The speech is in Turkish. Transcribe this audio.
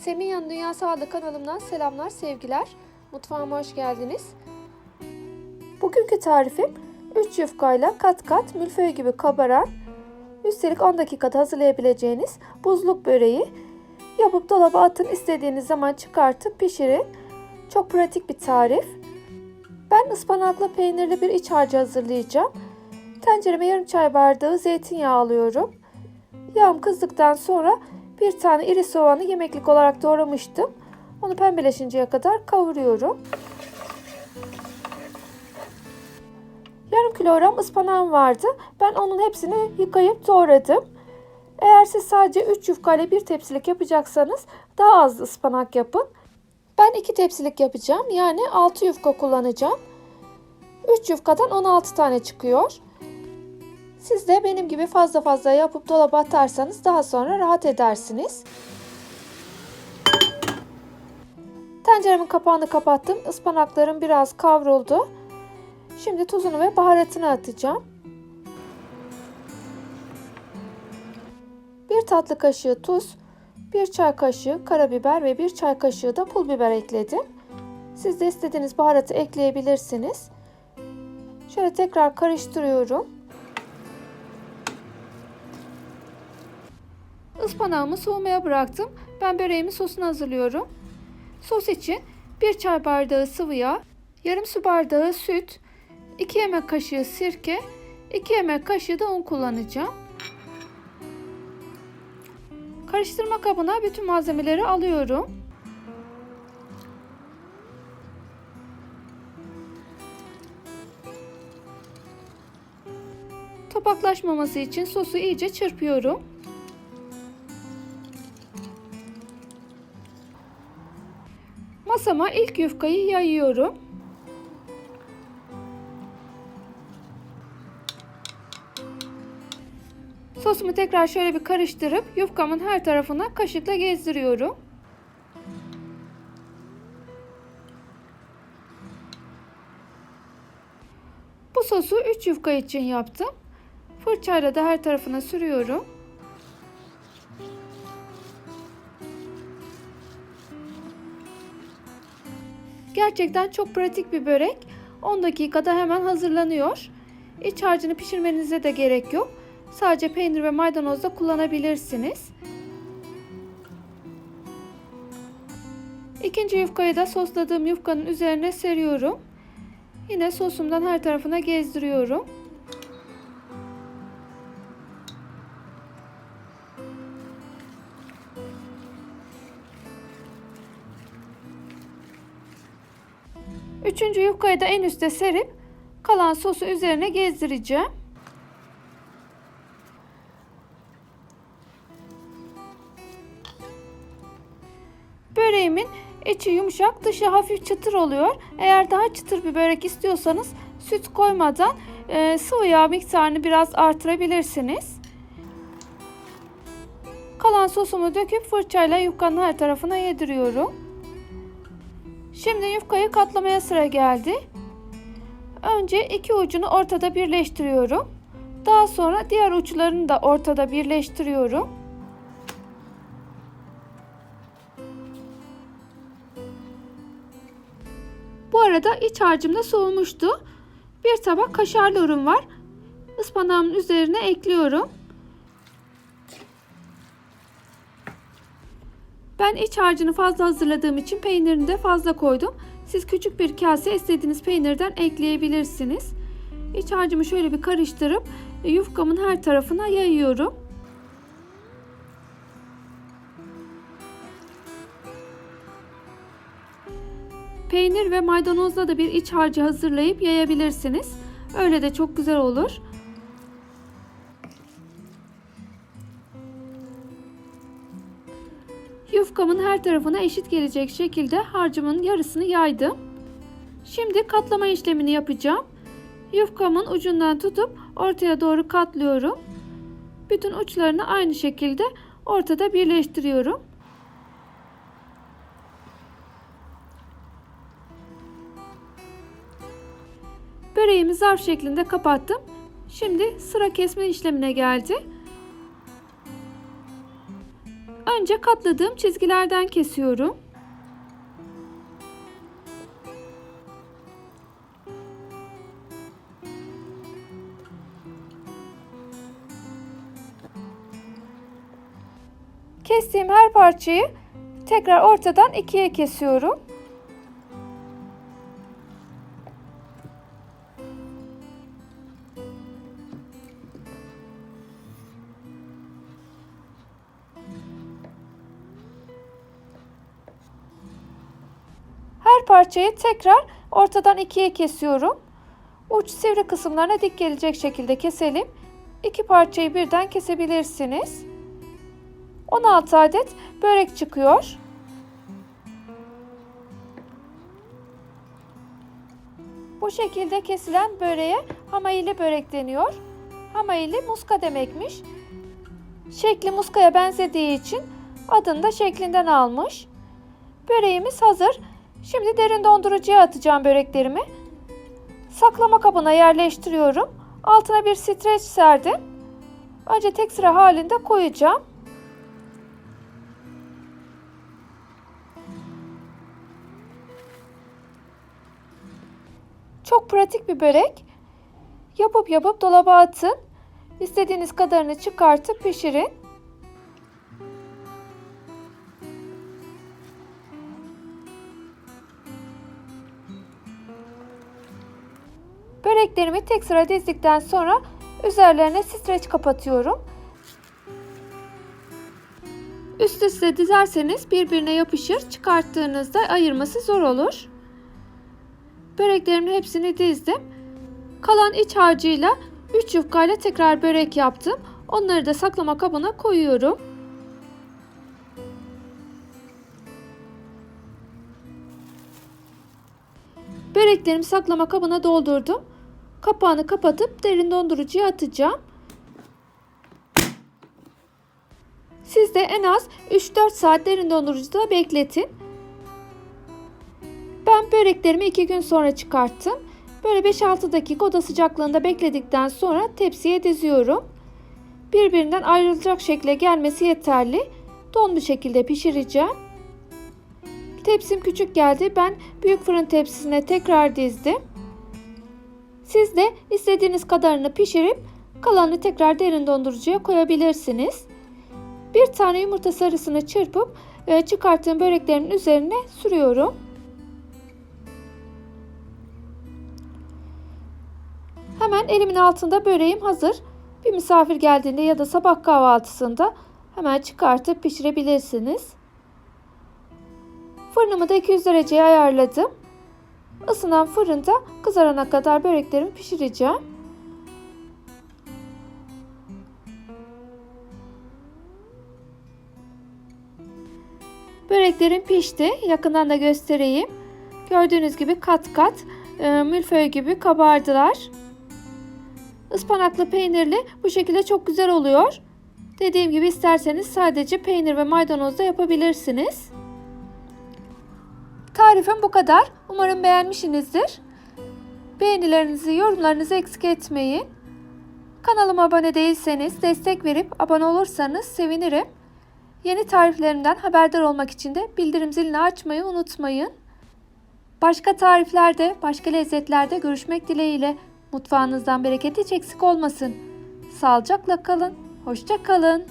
Semiha'nın Dünya Sağlığı kanalımdan selamlar, sevgiler. Mutfağıma hoş geldiniz. Bugünkü tarifim 3 yufkayla kat kat milföy gibi kabaran, üstelik 10 dakikada hazırlayabileceğiniz buzluk böreği. Yapıp dolaba atın, istediğiniz zaman çıkartıp pişirin. Çok pratik bir tarif. Ben ıspanaklı peynirli bir iç harcı hazırlayacağım. Tencereme yarım çay bardağı zeytinyağı alıyorum. Yağım kızdıktan sonra bir tane iri soğanı yemeklik olarak doğramıştım. Onu pembeleşinceye kadar kavuruyorum. Yarım kilogram ıspanağım vardı. Ben onun hepsini yıkayıp doğradım. Eğer siz sadece 3 yufkayla bir tepsilik yapacaksanız daha az ıspanak yapın. Ben 2 tepsilik yapacağım. Yani 6 yufka kullanacağım. 3 yufkadan 16 tane çıkıyor. Siz de benim gibi fazla fazla yapıp dolaba atarsanız daha sonra rahat edersiniz. Tenceremin kapağını kapattım. Ispanaklarım biraz kavruldu. Şimdi tuzunu ve baharatını atacağım. Bir tatlı kaşığı tuz, bir çay kaşığı karabiber ve bir çay kaşığı da pul biber ekledim. Siz de istediğiniz baharatı ekleyebilirsiniz. Şöyle tekrar karıştırıyorum. Ispanağımı soğumaya bıraktım. Ben böreğimin sosunu hazırlıyorum. Sos için 1 çay bardağı sıvı yağ, yarım su bardağı süt, 2 yemek kaşığı sirke, 2 yemek kaşığı da un kullanacağım. Karıştırma kabına bütün malzemeleri alıyorum. Topaklaşmaması için sosu iyice çırpıyorum. Masama ilk yufkayı yayıyorum. Sosumu tekrar şöyle bir karıştırıp yufkamın her tarafına kaşıkla gezdiriyorum. Bu sosu 3 yufka için yaptım. Fırçayla da her tarafına sürüyorum. Gerçekten çok pratik bir börek. 10 dakikada hemen hazırlanıyor. İç harcını pişirmenize de gerek yok. Sadece peynir ve maydanoz da kullanabilirsiniz. İkinci yufkayı da sosladığım yufkanın üzerine seriyorum. Yine sosumdan her tarafına gezdiriyorum. Üçüncü yufkayı da en üste serip kalan sosu üzerine gezdireceğim. Böreğimin içi yumuşak, dışı hafif çıtır oluyor. Eğer daha çıtır bir börek istiyorsanız süt koymadan e, sıvı yağ miktarını biraz artırabilirsiniz. Kalan sosumu döküp fırçayla yufkanın her tarafına yediriyorum. Şimdi yufkayı katlamaya sıra geldi. Önce iki ucunu ortada birleştiriyorum. Daha sonra diğer uçlarını da ortada birleştiriyorum. Bu arada iç harcım da soğumuştu. Bir tabak kaşarlı ürün var. Ispanağımın üzerine ekliyorum. Ben iç harcını fazla hazırladığım için peynirini de fazla koydum. Siz küçük bir kase istediğiniz peynirden ekleyebilirsiniz. İç harcımı şöyle bir karıştırıp yufkamın her tarafına yayıyorum. Peynir ve maydanozla da bir iç harcı hazırlayıp yayabilirsiniz. Öyle de çok güzel olur. Yufkamın her tarafına eşit gelecek şekilde harcımın yarısını yaydım. Şimdi katlama işlemini yapacağım. Yufkamın ucundan tutup ortaya doğru katlıyorum. Bütün uçlarını aynı şekilde ortada birleştiriyorum. Böreğimi zarf şeklinde kapattım. Şimdi sıra kesme işlemine geldi. Önce katladığım çizgilerden kesiyorum. Kestiğim her parçayı tekrar ortadan ikiye kesiyorum. Parçayı tekrar ortadan ikiye kesiyorum. Uç sivri kısımlarına dik gelecek şekilde keselim. İki parçayı birden kesebilirsiniz. 16 adet börek çıkıyor. Bu şekilde kesilen böreğe hamayili börek deniyor. Hamayili muska demekmiş. Şekli muskaya benzediği için adını da şeklinden almış. Böreğimiz hazır. Şimdi derin dondurucuya atacağım böreklerimi. Saklama kabına yerleştiriyorum. Altına bir streç serdim. Önce tek sıra halinde koyacağım. Çok pratik bir börek. Yapıp yapıp dolaba atın. İstediğiniz kadarını çıkartıp pişirin. Böreklerimi tek sıra dizdikten sonra üzerlerine streç kapatıyorum. Üst üste dizerseniz birbirine yapışır. Çıkarttığınızda ayırması zor olur. Böreklerimin hepsini dizdim. Kalan iç harcıyla 3 yufkayla tekrar börek yaptım. Onları da saklama kabına koyuyorum. Böreklerimi saklama kabına doldurdum. Kapağını kapatıp derin dondurucuya atacağım. Siz de en az 3-4 saat derin dondurucuda bekletin. Ben böreklerimi 2 gün sonra çıkarttım. Böyle 5-6 dakika oda sıcaklığında bekledikten sonra tepsiye diziyorum. Birbirinden ayrılacak şekle gelmesi yeterli. Don bir şekilde pişireceğim. Tepsim küçük geldi. Ben büyük fırın tepsisine tekrar dizdim. Siz de istediğiniz kadarını pişirip kalanını tekrar derin dondurucuya koyabilirsiniz. Bir tane yumurta sarısını çırpıp e, çıkarttığım böreklerimin üzerine sürüyorum. Hemen elimin altında böreğim hazır. Bir misafir geldiğinde ya da sabah kahvaltısında hemen çıkartıp pişirebilirsiniz. Fırınımı da 200 dereceye ayarladım. Isınan fırında kızarana kadar böreklerimi pişireceğim. Böreklerim pişti. Yakından da göstereyim. Gördüğünüz gibi kat kat e, milföy gibi kabardılar. Ispanaklı peynirli bu şekilde çok güzel oluyor. Dediğim gibi isterseniz sadece peynir ve maydanozla yapabilirsiniz. Tarifim bu kadar. Umarım beğenmişsinizdir. Beğenilerinizi, yorumlarınızı eksik etmeyin. Kanalıma abone değilseniz destek verip abone olursanız sevinirim. Yeni tariflerimden haberdar olmak için de bildirim zilini açmayı unutmayın. Başka tariflerde, başka lezzetlerde görüşmek dileğiyle. Mutfağınızdan bereket hiç eksik olmasın. Sağlıcakla kalın. Hoşça kalın.